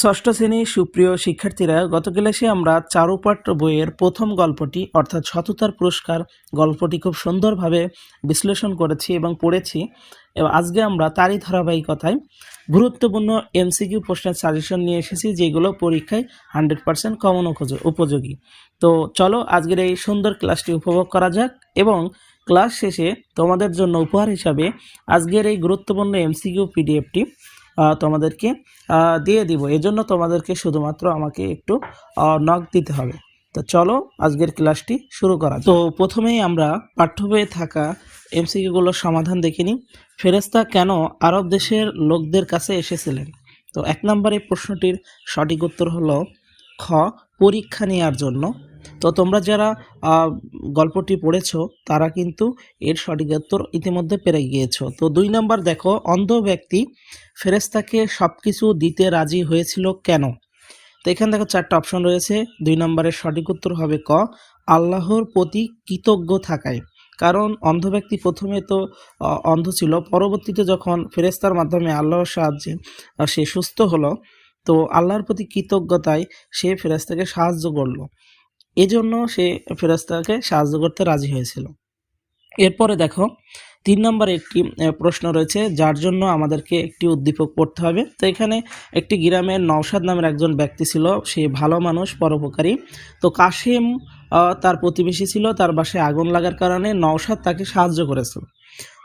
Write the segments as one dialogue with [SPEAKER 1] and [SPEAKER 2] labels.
[SPEAKER 1] ষষ্ঠ শ্রেণির সুপ্রিয় শিক্ষার্থীরা গত ক্লাসে আমরা চারুপাঠ বইয়ের প্রথম গল্পটি, অর্থাৎ সততার পুরস্কার গল্পটি খুব সুন্দরভাবে বিশ্লেষণ করেছি এবং পড়েছি। এবং আজকে আমরা তারই ধারাবাহিকতায় গুরুত্বপূর্ণ এমসিকিউ প্রশ্নের সাজেশন নিয়ে এসেছি, যেগুলো পরীক্ষায় হান্ড্রেড পার্সেন্ট কমন উপযোগী। তো চলো আজকের এই সুন্দর ক্লাসটি উপভোগ করা যাক এবং ক্লাস শেষে তোমাদের জন্য উপহার হিসাবে আজকের এই গুরুত্বপূর্ণ এমসিকিউ পিডিএফটি তোমাদেরকে দিয়ে দিব। এজন্য তোমাদেরকে শুধুমাত্র আমাকে একটু নক দিতে হবে। তো চলো, আজকের ক্লাসটি শুরু করা তো প্রথমেই আমরা পাঠ্য বইয়ে থাকা এমসিকিউগুলোর সমাধান দেখে নিই। ফেরেস্তা কেন আরব দেশের লোকদের কাছে এসেছিলেন? তো এক নম্বরে প্রশ্নটির সঠিক উত্তর হলো, খ, পরীক্ষা নেওয়ার জন্য। তো তোমরা যারা গল্পটি পড়েছো, তারা কিন্তু এর সঠিক উত্তর ইতিমধ্যে পেরে গিয়েছো। তো দুই নম্বর দেখো, অন্ধ ব্যক্তি ফেরেস্তাকে সব কিছু দিতে রাজি হয়েছিল কেন? তো এখানে দেখো চারটা অপশন রয়েছে। দুই নম্বরের সঠিক উত্তর হবে ক, আল্লাহর প্রতি কৃতজ্ঞ থাকায়। কারণ অন্ধ ব্যক্তি প্রথমে তো অন্ধ ছিল, পরবর্তীতে যখন ফেরেস্তার মাধ্যমে আল্লাহর সাহায্যে সে সুস্থ হলো, তো আল্লাহর প্রতি কৃতজ্ঞতায় সে ফেরেস্তাকে সাহায্য করল। এজন্য সে ফেরেস্তাকে সাহায্য করতে রাজি হয়েছিল। এরপরে দেখো, তিন নম্বরে একটি প্রশ্ন রয়েছে, যার জন্য আমাদেরকে একটি উদ্দীপক পড়তে হবে। তো এখানে একটি গ্রামের নওশাদ নামের একজন ব্যক্তি ছিল, সে ভালো মানুষ, পরোপকারী। তো কাশেম তার প্রতিবেশী ছিল, তার বাসায় আগুন লাগার কারণে নওশাদ তাকে সাহায্য করেছিল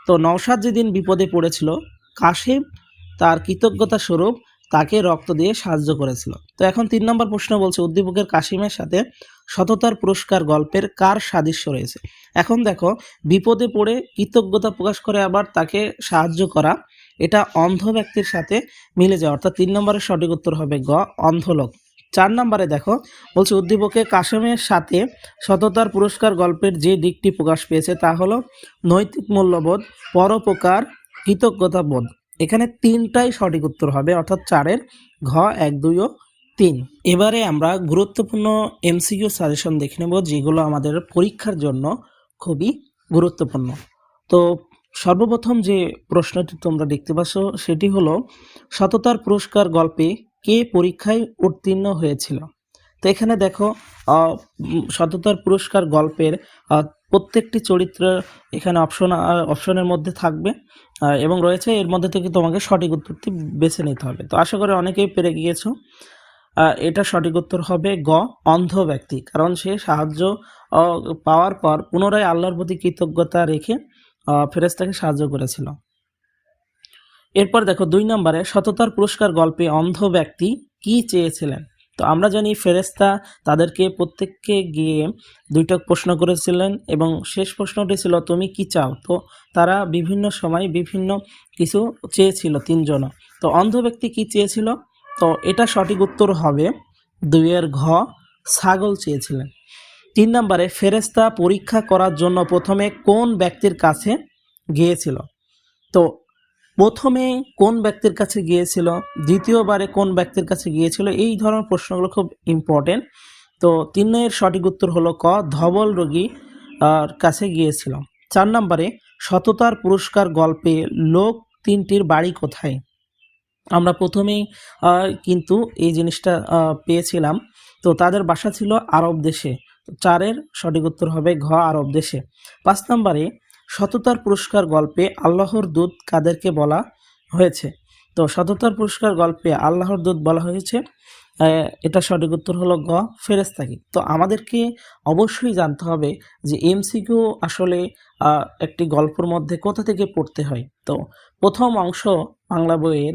[SPEAKER 1] তো নওশাদ যেদিন বিপদে পড়েছিল কাশেম তার কৃতজ্ঞতা স্বরূপ তাকে রক্ত দিয়ে সাহায্য করেছিল। তো এখন তিন নম্বর প্রশ্ন বলছে, উদ্দীপকের কাশিমের সাথে সততার পুরস্কার গল্পের কার সাদৃশ্য রয়েছে? এখন দেখো, বিপদে পড়ে কৃতজ্ঞতা প্রকাশ করে আবার তাকে সাহায্য করা, এটা অন্ধ ব্যক্তির সাথে মিলে যায়। অর্থাৎ তিন নম্বরের সঠিক উত্তর হবে গ, অন্ধলোক। চার নম্বরে দেখো, বলছে উদ্দীপকে কাশেমের সাথে সততার পুরস্কার গল্পের যে দিকটি প্রকাশ পেয়েছে তা হলো নৈতিক মূল্যবোধ, পরোপকার কৃতজ্ঞতা বোধ এখানে তিনটাই সঠিক উত্তর হবে, অর্থাৎ চারের ঘ, এক, দুই ও তিন। এবারে আমরা গুরুত্বপূর্ণ এমসিকিউ সাজেশন দেখে নেব, যেগুলো আমাদের পরীক্ষার জন্য খুবই গুরুত্বপূর্ণ। তো সর্বপ্রথম যে প্রশ্নটি তোমরা দেখতে পাচ্ছ, সেটি হলো, সততার পুরস্কার গল্পে কে পরীক্ষায় উত্তীর্ণ হয়েছিল? তো এখানে দেখো সততার পুরস্কার গল্পের প্রত্যেকটি চরিত্র এখানে অপশন অপশনের মধ্যে থাকবে এবং রয়েছে, এর মধ্যে থেকে তোমাকে সঠিক উত্তরটি বেছে নিতে হবে। তো আশা করি অনেকেই পেরে গিয়েছো। এটা সঠিক উত্তর হবে গ অন্ধ ব্যক্তি। কারণ সে সাহায্য পাওয়ার পর পুনরায় আল্লাহর প্রতি কৃতজ্ঞতা রেখে আহ, ফেরেশতাকে সাহায্য করেছিল। এরপর দেখো দুই নম্বরে সততার পুরস্কার গল্পে অন্ধ ব্যক্তি কি চেয়েছিলেন? তো আমরা জানি ফেরেশতা তাদেরকে প্রত্যেককে গিয়ে দুইটা প্রশ্ন করেছিলেন এবং শেষ প্রশ্নটি ছিল তুমি কি চাও? তো তারা বিভিন্ন সময় বিভিন্ন কিছু চেয়েছিল তিনজন তো অন্ধ ব্যক্তি কি চেয়েছিল? তো এটা সঠিক উত্তর হবে দুইয়ের ঘ, ছাগল চেয়েছিলেন। তিন নম্বরে, ফেরেশতা পরীক্ষা করার জন্য প্রথমে কোন ব্যক্তির কাছে গিয়েছিল? তো প্রথমে কোন ব্যক্তির কাছে গিয়েছিল, দ্বিতীয়বারে কোন ব্যক্তির কাছে গিয়েছিল, এই ধরনের প্রশ্নগুলো খুব ইম্পর্টেন্ট তো তিন তিনের সঠিক উত্তর হলো ক, ধবল রোগী কাছে গিয়েছিল। চার নম্বরে, সততার পুরস্কার গল্পে লোক তিনটির বাড়ি কোথায়? আমরা প্রথমেই কিন্তু এই জিনিসটা পেয়েছিলাম। তো তাদের বাসা ছিল আরব দেশে। চারের সঠিক উত্তর হবে ঘ, আরব দেশে। পাঁচ নম্বরে, সততার পুরস্কার গল্পে আল্লাহর দূত কাদেরকে বলা হয়েছে? তো সততার পুরস্কার গল্পে আল্লাহর দূত বলা হয়েছে এটা সঠিক উত্তর হলো গ ফেরেস্তাকি তো আমাদেরকে অবশ্যই জানতে হবে যে এমসিকিউ আসলে একটি গল্পের মধ্যে কোথা থেকে পড়তে হয়। তো প্রথম অংশ বাংলা বইয়ের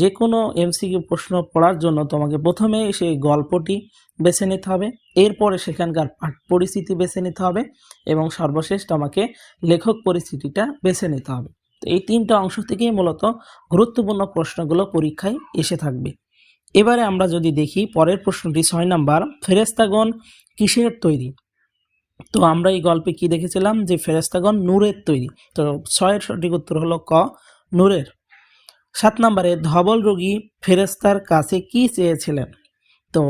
[SPEAKER 1] যে কোনো এমসিকিউ প্রশ্ন পড়ার জন্য তোমাকে প্রথমে সেই গল্পটি বেছে নিতে হবে, এরপরে সেখানকার পাঠ পরিস্থিতি বেছে নিতে হবে এবং সর্বশেষ তোমাকে লেখক পরিস্থিতিটা বেছে নিতে হবে। তো এই তিনটা অংশ থেকেই মূলত গুরুত্বপূর্ণ প্রশ্নগুলো পরীক্ষায় এসে থাকবে। এবারে আমরা যদি দেখি পরের প্রশ্নটি ছয় নাম্বার ফেরেস্তাগণ কিসের তৈরি? তো আমরা এই গল্পে কি দেখেছিলাম যে ফেরেস্তাগণ নূরের তৈরি। তো ছয়ের সঠিক উত্তর হলো ক নূরের। সাত নম্বরে ধবল রোগী ফেরেস্তার কাছে কি চেয়েছিলেন? তো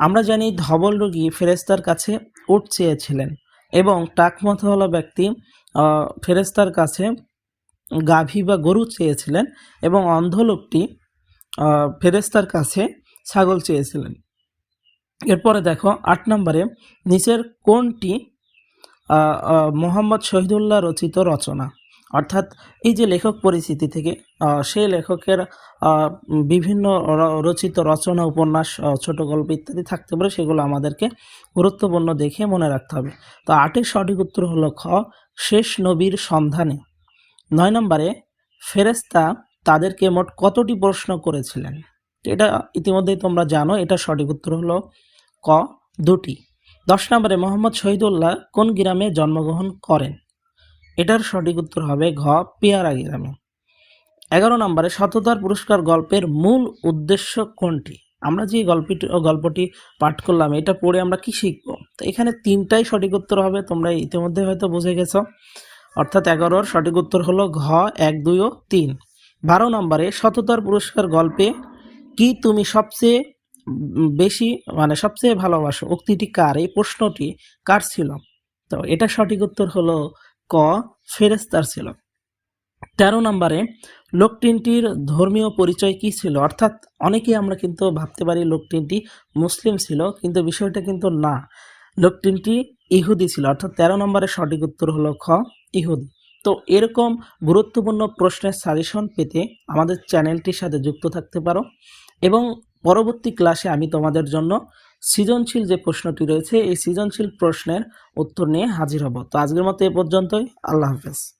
[SPEAKER 1] আমরা জানি ধবল রোগী ফেরেস্তার কাছে উট চেয়েছিলেন এবং টাকমথওয়ালা ব্যক্তি আহ, ফেরেস্তার কাছে গাভী বা গরু চেয়েছিলেন এবং অন্ধ লোকটি আহ, ফেরেস্তার কাছে ছাগল চেয়েছিলেন। এরপরে দেখো, আট নম্বরে, নিচের কোনটি মোহাম্মদ শহীদুল্লাহ রচিত রচনা? অর্থাৎ এই যে লেখক পরিচিতি থেকে সেই লেখকের বিভিন্ন রচিত রচনা, উপন্যাস ছোট গল্প ইত্যাদি থাকতে পারে, সেগুলো আমাদেরকে গুরুত্বপূর্ণ দেখে মনে রাখতে হবে। তো আটের সঠিক উত্তর হলো খ, শেষ নবীর সন্ধানে। নয় নম্বরে ফেরেস্তা তাদেরকে মোট কতটি প্রশ্ন করেছিলেন? এটা ইতিমধ্যেই তোমরা জানো, এটা সঠিক উত্তর হলো ক, দুটি। দশ নম্বরে, মোহাম্মদ শহীদুল্লাহ কোন গ্রামে জন্মগ্রহণ করেন? এটার সঠিক উত্তর হবে ঘ, পেয়ারা গ্রামে। এগারো নম্বরে, সততার পুরস্কার গল্পের মূল উদ্দেশ্য কোনটি? আমরা যে গল্পটি গল্পটি পাঠ করলাম, এটা পড়ে আমরা কি শিখব? তো এখানে তিনটাই সঠিক উত্তর হবে, তোমরা ইতিমধ্যে হয়তো বুঝে গেছো। অর্থাৎ এগারোর সঠিক উত্তর হলো ঘ, এক, দুই ও তিন। বারো নম্বরে সততার পুরস্কার গল্পে কি তুমি সবচেয়ে বেশি মানে সবচেয়ে ভালোবাসো? উক্তিটি কার? এই প্রশ্নটি কার ছিল? তো এটা সঠিক উত্তর হলো ক ফেরেস্তার ছিল। তেরো নম্বরে লোক তিনটির ধর্মীয় পরিচয় কি ছিল? অর্থাৎ অনেকেই আমরা কিন্তু ভাবতে পারি লোক তিনটি মুসলিম ছিল, কিন্তু বিষয়টা কিন্তু না। লোক তিনটি ইহুদি ছিল, অর্থাৎ তেরো নম্বরের সঠিক উত্তর হলো খ, ইহুদি। তো এরকম গুরুত্বপূর্ণ প্রশ্নের সাজেশন পেতে আমাদের চ্যানেলটির সাথে যুক্ত থাকতে পারো এবং পরবর্তী ক্লাসে আমি তোমাদের জন্য সৃজনশীল যে প্রশ্নটি রয়েছে, এই সৃজনশীল প্রশ্নের উত্তর নিয়ে হাজির হব। তো আজকের মতো এ পর্যন্তই। আল্লাহ হাফেজ।